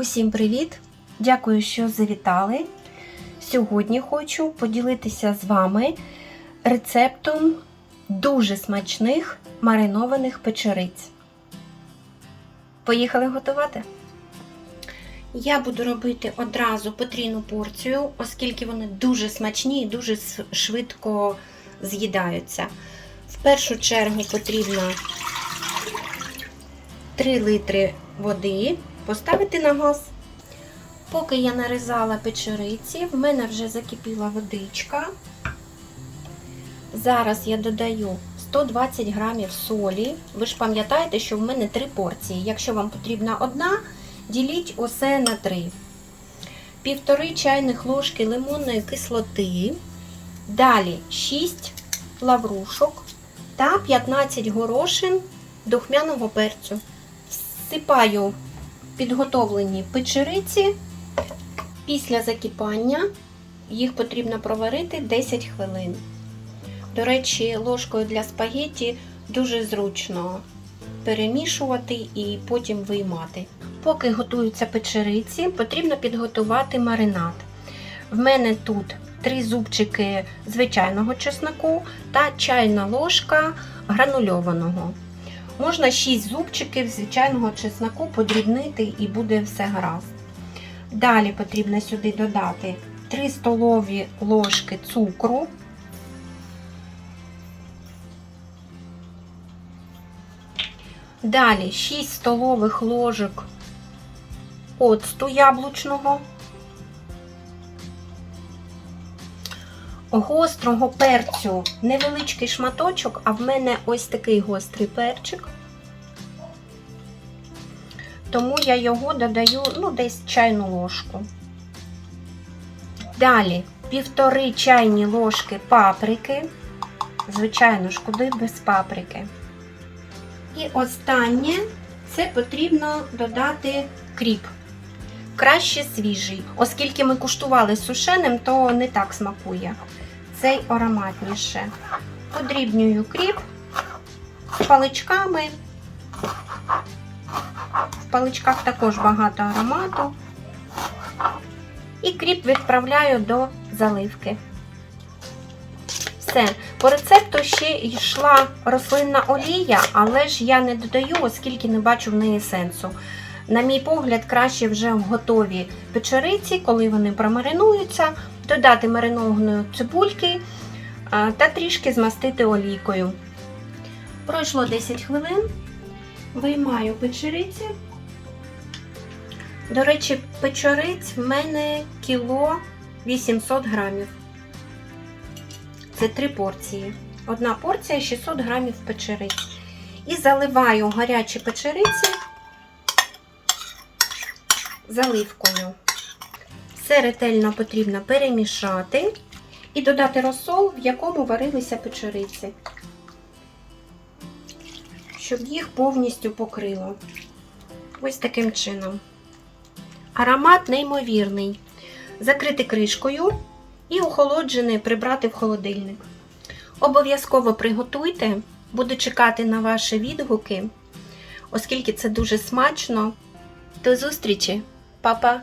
Усім привіт! Дякую, що завітали. Сьогодні хочу поділитися з вами рецептом дуже смачних маринованих печериць. Поїхали готувати? Я буду робити одразу потрійну порцію, оскільки вони дуже смачні і дуже швидко з'їдаються. В першу чергу потрібно 3 литри води поставити на газ. Поки я нарізала печериці, в мене вже закипіла водичка. Зараз я додаю 120 грамів солі. Ви ж пам'ятаєте, що в мене три порції. Якщо вам потрібна одна, діліть усе на три. Півтори чайних ложки лимонної кислоти. Далі 6 лаврушок та 15 горошин духмяного перцю. Всипаю підготовлені печериці. Після закипання їх потрібно проварити 10 хвилин. До речі, ложкою для спагетті дуже зручно перемішувати і потім виймати. Поки готуються печериці, потрібно підготувати маринад. В мене тут 3 зубчики звичайного чесноку та чайна ложка гранульованого. Можна 6 зубчиків звичайного чесноку подрібнити і буде все гаразд. Далі потрібно сюди додати 3 столові ложки цукру. Далі 6 столових ложок оцту яблучного, гострого перцю невеличкий шматочок, а в мене ось такий гострий перчик. Тому я його додаю ну, десь чайну ложку. Далі півтори чайні ложки паприки. Звичайно ж, куди без паприки. І останнє це потрібно додати кріп. Краще свіжий. Оскільки ми куштували сушеним, то не так смакує. Цей ароматніше. Подрібнюю кріп паличками. В паличках також багато аромату. І кріп відправляю до заливки. Все. По рецепту ще йшла рослинна олія, але ж я не додаю, оскільки не бачу в неї сенсу. На мій погляд, краще вже готові печериці, коли вони промаринуються, додати маринованої цибульки та трішки змастити олійкою. Пройшло 10 хвилин. Виймаю печериці. До речі, печериць в мене кіло 800 грамів. Це три порції. Одна порція 600 грамів печериць. І заливаю гарячі печериці заливкою. Все ретельно потрібно перемішати і додати розсол, в якому варилися печериці, щоб їх повністю покрило. Ось таким чином. Аромат неймовірний. Закрити кришкою і охолоджений прибрати в холодильник. Обов'язково приготуйте, буду чекати на ваші відгуки, оскільки це дуже смачно. До зустрічі, Па-па!